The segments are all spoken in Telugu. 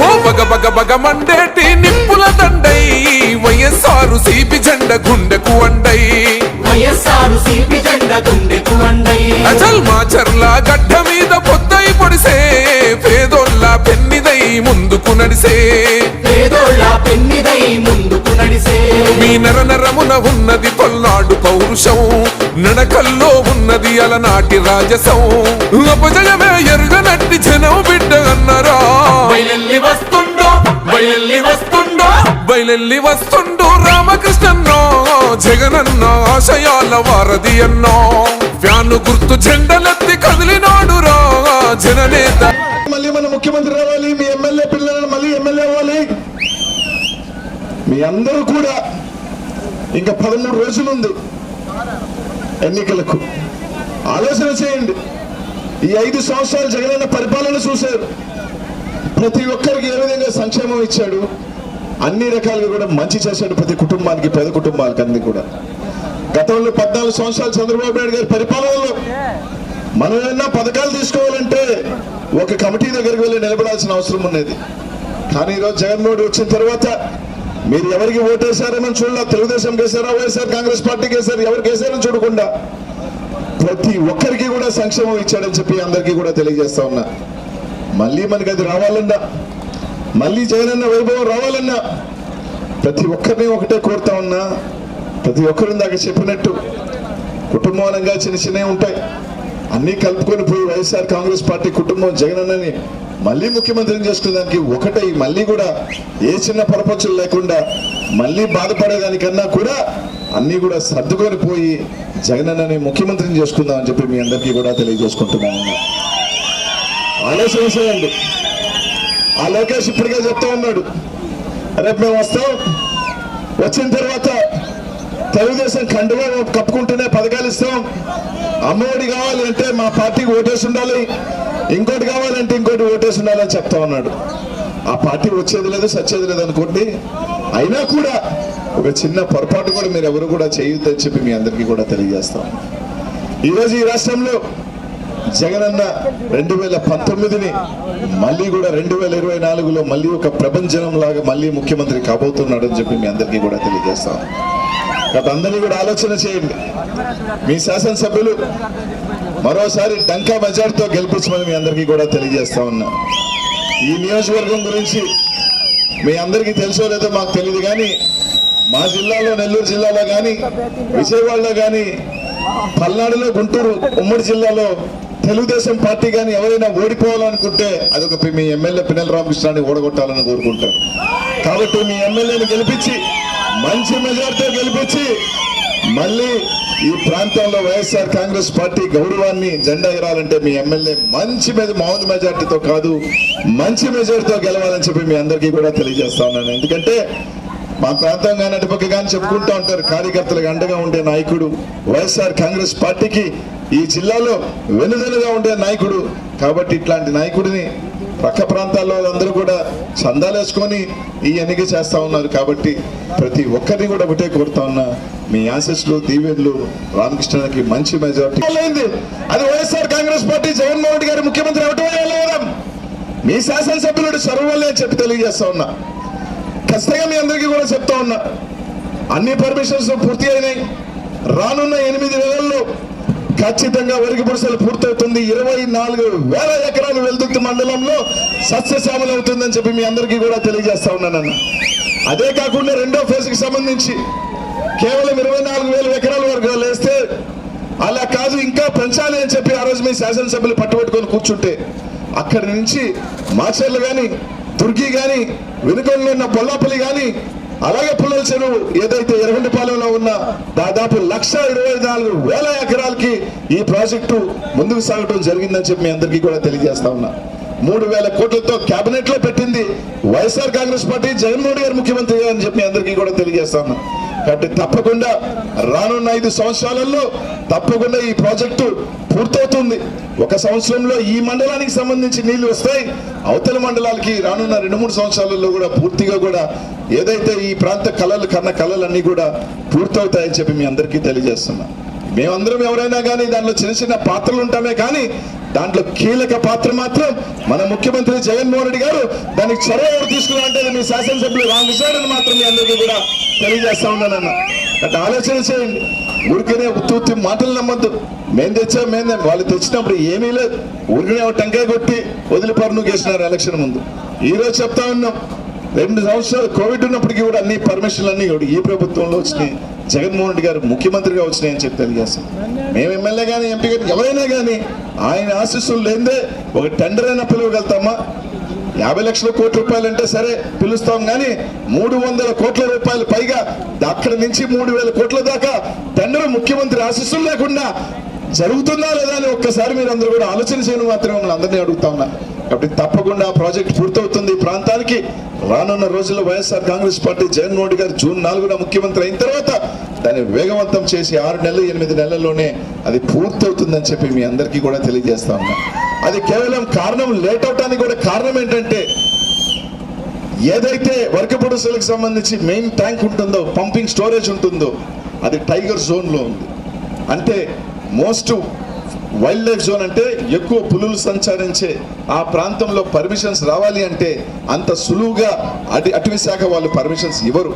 బగబగ మండేటి నిప్పుల దండై వైఎస్ఆరు సిపి జెండ గుండెకు అండై. వైఎస్ఆర్ సిపి జెండ గుండెకు అండై. అచల్ మాచర్ల గడ్డ మీద పొద్దై పొడిసే పేదోళ్ళ పెన్నిదై ముందుకు నడిసే. పేదోళ్ళ పెన్నిదై ముందుకు నడిసే. మీ నర నరమున ఉన్నది పల్నాడు పౌరుషం నడకల్లో ఉన్నది అలనాటి రాజసం. అపజయమే ఎరుగనట్టి జనం బిడ్డ వస్తుండో బయలెల్లి వస్తుండో. బయలెల్లి వస్తుండు రామకృష్ణన్నో జగనన్న ఆశయాల వారధి అన్నో. వ్యాను గుర్తు జెండలెత్తి కదిలినాడు రా జననేత. మళ్ళీ మన ముఖ్యమంత్రి రావాలి మీ ఎమ్మెల్యే పిల్లలను మళ్ళీ ఎమ్మెల్యే అవ్వాలి. మీ అందరూ కూడా ఇంకా పదమూడు రోజులుంది ఎన్నికలకు. ఆలోచన చేయండి. ఈ ఐదు సంవత్సరాలు జగనన్న పరిపాలన చూశారు. ప్రతి ఒక్కరికి ఏ విధంగా సంక్షేమం ఇచ్చాడు? అన్ని రకాలుగా కూడా మంచి చేశాడు ప్రతి కుటుంబానికి పేద కుటుంబాలకి అన్ని కూడా. గతంలో పద్నాలుగు సంవత్సరాలు చంద్రబాబు నాయుడు గారి పరిపాలనలో మనం ఏమన్నా పథకాలు తీసుకోవాలంటే ఒక కమిటీ దగ్గరికి వెళ్ళి నిలబడాల్సిన అవసరం ఉన్నది కానీ ఈరోజు జగన్మోహన్ వచ్చిన తర్వాత మీరు ఎవరికి ఓటేశారని చూడాల? తెలుగుదేశం వేశారా వైఎస్ఆర్ కాంగ్రెస్ పార్టీకి వేశారు ఎవరికి వేశారని చూడకుండా ప్రతి ఒక్కరికి కూడా సంక్షేమం ఇచ్చాడని చెప్పి అందరికీ కూడా తెలియజేస్తా ఉన్నా. మళ్ళీ మనకి అది రావాలన్నా మళ్ళీ జగనన్న వైభవం రావాలన్నా ప్రతి ఒక్కరిని ఒకటే కోరుతా ఉన్నా ప్రతి ఒక్కరు దాకా చెప్పినట్టు కుటుంబానంగా చిన్న చిన్నవి ఉంటాయి. అన్నీ కలుపుకొని పోయి వైఎస్ఆర్ కాంగ్రెస్ పార్టీ కుటుంబం జగనన్నని మళ్ళీ ముఖ్యమంత్రిని చేసుకునేదానికి ఒకటై మళ్ళీ కూడా ఏ చిన్న పొరపచ్చులు లేకుండా మళ్ళీ బాధపడేదానికన్నా కూడా అన్నీ కూడా సర్దుకొని పోయి జగనన్నని ముఖ్యమంత్రిని చేసుకుందామని చెప్పి మీ అందరికీ కూడా తెలియజేసుకుంటున్నాను. ఆలోచన చేయండి. ఆ లోకేష్ ఇప్పటికే చెప్తా ఉన్నాడు. రేపు మేము వస్తాం. వచ్చిన తర్వాత తెలుగుదేశం కండుగా కప్పుకుంటూనే పథకాలు ఇస్తాం. అమ్మఒడి కావాలి అంటే మా పార్టీకి ఓటేసి ఉండాలి. ఇంకోటి కావాలంటే ఇంకోటి ఓటేసి ఉండాలని చెప్తా ఉన్నాడు. ఆ పార్టీ వచ్చేది లేదు సచ్చేది లేదు అనుకోండి. అయినా కూడా ఒక చిన్న పొరపాటు కూడా మీరు ఎవరు కూడా చేయొద్దని చెప్పి మీ అందరికీ కూడా తెలియజేస్తాం. ఈరోజు ఈ రాష్ట్రంలో జగనన్న రెండు వేల పంతొమ్మిదిని మళ్ళీ కూడా రెండు వేల ఇరవై నాలుగులో మళ్ళీ ఒక ప్రపంచం లాగా మళ్ళీ ముఖ్యమంత్రి కాబోతున్నాడు అని చెప్పి మీ అందరికీ కూడా తెలియజేస్తాం గత అందరినీ కూడా ఆలోచన చేయండి. మీ శాసనసభ్యులు మరోసారి డంకా బజార్తో గెలిపించమని మీ అందరికీ కూడా తెలియజేస్తా ఉన్నా. ఈ నియోజకవర్గం గురించి మీ అందరికీ తెలుసో లేదో మాకు తెలియదు కానీ మా జిల్లాలో నెల్లూరు జిల్లాలో కానీ విజయవాడలో కానీ పల్నాడులో గుంటూరు ఉమ్మడి జిల్లాలో తెలుగుదేశం పార్టీ కానీ ఎవరైనా ఓడిపోవాలనుకుంటే అదొక మీ ఎమ్మెల్యే పినల్ రామకృష్ణాన్ని ఓడగొట్టాలని కోరుకుంటారు కాబట్టి మీ ఎమ్మెల్యేని గెలిపించి మంచి మెజార్టీతో గెలిపించి మళ్ళీ ఈ ప్రాంతంలో వైఎస్ఆర్ కాంగ్రెస్ పార్టీ గౌరవాన్ని జెండా ఎగరాలంటే మీ ఎమ్మెల్యే మంచి మీద మామూలు మెజార్టీతో కాదు మంచి మెజార్టీతో గెలవాలని చెప్పి మీ అందరికీ కూడా తెలియజేస్తా ఉన్నాను. ఎందుకంటే మా ప్రాంతం కానీ అటుపక్క కానీ చెప్పుకుంటూ ఉంటారు. కార్యకర్తలకు అండగా ఉండే నాయకుడు వైఎస్ఆర్ కాంగ్రెస్ పార్టీకి ఈ జిల్లాలో వెనుదనుగా ఉండే నాయకుడు. కాబట్టి ఇట్లాంటి నాయకుడిని పక్క ప్రాంతాల్లో అందరూ కూడా చందాలేసుకొని ఈ ఎన్నిక చేస్తా ఉన్నారు. కాబట్టి ప్రతి ఒక్కరిని కూడా ఒకటే కోరుతా ఉన్నా మీ ఆశస్సులు దీవెన్లు రామకృష్ణకి మంచి మెజార్టీ అది వైఎస్ఆర్ కాంగ్రెస్ పార్టీ జగన్మోహన్ రెడ్డి గారి ముఖ్యమంత్రి అవటం మీ శాసనసభ్యులు సర్వలే చెప్పి తెలియజేస్తా ఉన్నా. ఖచ్చితంగా మీ అందరికీ కూడా చెప్తా ఉన్నా. అన్ని పర్మిషన్స్ పూర్తి అయినాయి. రానున్న ఎనిమిది నెలల్లో ఖచ్చితంగా వరికి పురుషులు పూర్తవుతుంది. ఇరవై నాలుగు వేల ఎకరాలు వెల్దుర్తి మండలంలో సస్యశ్యామలం అవుతుందని చెప్పి మీ అందరికీ కూడా తెలియజేస్తా ఉన్నానన్న అదే కాకుండా రెండో ఫేజ్కి సంబంధించి కేవలం ఇరవై నాలుగు వేల ఎకరాల వరకు లేస్తే అలా కాదు ఇంకా పెంచాలి అని చెప్పి ఆ రోజు మీ శాసనసభ్యులు పట్టుబట్టుకొని కూర్చుంటే అక్కడి నుంచి మాచర్లు కానీ దుర్గి కానీ వెనుకల్లో ఉన్న బొల్లాపల్లి కానీ అలాగే పుల్లల చెరువు ఏదైతే ఎర్రగొండపాలెంలో ఉన్న దాదాపు లక్ష ఇరవై నాలుగు వేల ఎకరాలకి ఈ ప్రాజెక్టు ముందుకు సాగడం జరిగిందని చెప్పి మీ అందరికీ కూడా తెలియజేస్తా ఉన్నా. మూడు వేల కోట్లతో కేబినెట్లో పెట్టింది వైఎస్ఆర్ కాంగ్రెస్ పార్టీ జగన్మోహన్ గారు ముఖ్యమంత్రి అని చెప్పి అందరికీ కూడా తెలియజేస్తా ఉన్నా. కాబట్టి తప్పకుండా రానున్న ఐదు సంవత్సరాలలో తప్పకుండా ఈ ప్రాజెక్టు పూర్తవుతుంది. ఒక సంవత్సరంలో ఈ మండలానికి సంబంధించి నీళ్ళు వస్తాయి. అవతల మండలాలకి రానున్న రెండు మూడు సంవత్సరాలలో కూడా పూర్తిగా కూడా ఏదైతే ఈ ప్రాంత కళలు కన్న కళలన్నీ కూడా పూర్తవుతాయని చెప్పి మీ అందరికీ తెలియజేస్తున్నా. మేమందరం ఎవరైనా కానీ దాంట్లో చిన్న చిన్న పాత్రలు ఉంటామే కానీ దాంట్లో కీలక పాత్ర మాత్రం మన ముఖ్యమంత్రి జగన్మోహన్ రెడ్డి గారు. దానికి చొరవ ఎవరు తీసుకున్నా అంటే మీ శాసనసభ్యులు రామకృష్ణారెడ్డి మాత్రం మీ అందరికీ కూడా తెలియజేస్తా ఉన్నానన్న అంటే ఆలోచన చేయండి. ఊరికనే ఉత్తి మాటలు నమ్మద్దు. మేము తెచ్చాం మేము వాళ్ళు తెచ్చినప్పుడు ఏమీ లేదు. ఊరికనే ఒక టెంకాయ కొట్టి వదిలిపారును చేసినారు ఎలక్షన్ ముందు. ఈ రోజు చెప్తా ఉన్నాం. రెండు సంవత్సరాలు కోవిడ్ ఉన్నప్పటికీ కూడా అన్ని పర్మిషన్లు అన్నీ ఈ ప్రభుత్వంలో వచ్చినాయి. జగన్మోహన్ రెడ్డి గారు ముఖ్యమంత్రిగా వచ్చినాయని చెప్పి తెలియజేస్తాం. మేము ఎమ్మెల్యే కానీ ఎంపీ కానీ ఎవరైనా కానీ ఆయన ఆశీస్సులు లేదే ఒక టెండర్ అయినా పిలవగలుగుతామా? యాభై లక్షల కోట్ల రూపాయలు అంటే సరే పిలుస్తాం కానీ మూడు వందల కోట్ల రూపాయలు పైగా అక్కడ నుంచి మూడు వేల కోట్ల దాకా టెండర్ ముఖ్యమంత్రి ఆశీస్సులు లేకుండా జరుగుతుందా లేదా అని ఒక్కసారి మీరు అందరూ కూడా ఆలోచన చేయను మాత్రమే మిమ్మల్ని అందరినీ అడుగుతా ఉన్నా. కాబట్టి తప్పకుండా ఆ ప్రాజెక్ట్ పూర్తవుతుంది. ఈ ప్రాంతానికి రానున్న రోజుల్లో YSR Congress party Jaganmohan Reddy garu June నాలుగున ముఖ్యమంత్రి అయిన తర్వాత దాన్ని వేగవంతం చేసి ఆరు నెలలు ఎనిమిది నెలల్లోనే అది పూర్తవుతుందని చెప్పి మీ అందరికీ కూడా తెలియజేస్తా ఉన్నా. అది కేవలం కారణం లేట్ అవటానికి కూడా కారణం ఏంటంటే ఏదైతే వర్కపొడుసులకు సంబంధించి మెయిన్ ట్యాంక్ ఉంటుందో పంపింగ్ స్టోరేజ్ ఉంటుందో అది టైగర్ జోన్లో ఉంది. అంటే మోస్ట్ వైల్డ్ లైఫ్ జోన్ అంటే ఎక్కువ పులులు సంచరించే ఆ ప్రాంతంలో పర్మిషన్స్ రావాలి అంటే అంత సులువుగా అటు అటవీ శాఖ వాళ్ళు పర్మిషన్స్ ఇవ్వరు.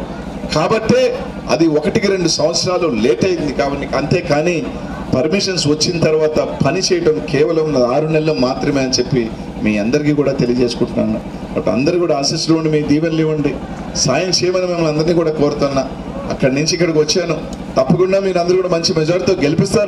కాబట్టే అది ఒకటికి రెండు సంవత్సరాలు లేట్ అయింది కాబట్టి అంతేకాని పర్మిషన్స్ వచ్చిన తర్వాత పని చేయడం కేవలం ఆరు నెలలు మాత్రమే అని చెప్పి మీ అందరికీ కూడా తెలియజేసుకుంటున్నాను. కాబట్టి అందరూ కూడా ఆశిస్తులు ఉండి మీ దీవెనలు ఇవ్వండి. సాయం చేయమని మిమ్మల్ని అందరినీ కూడా కోరుతున్నా. అక్కడి నుంచి ఇక్కడికి వచ్చాను. తప్పకుండా మీరు అందరూ కూడా మంచి మెజార్టీతో గెలిపిస్తారు.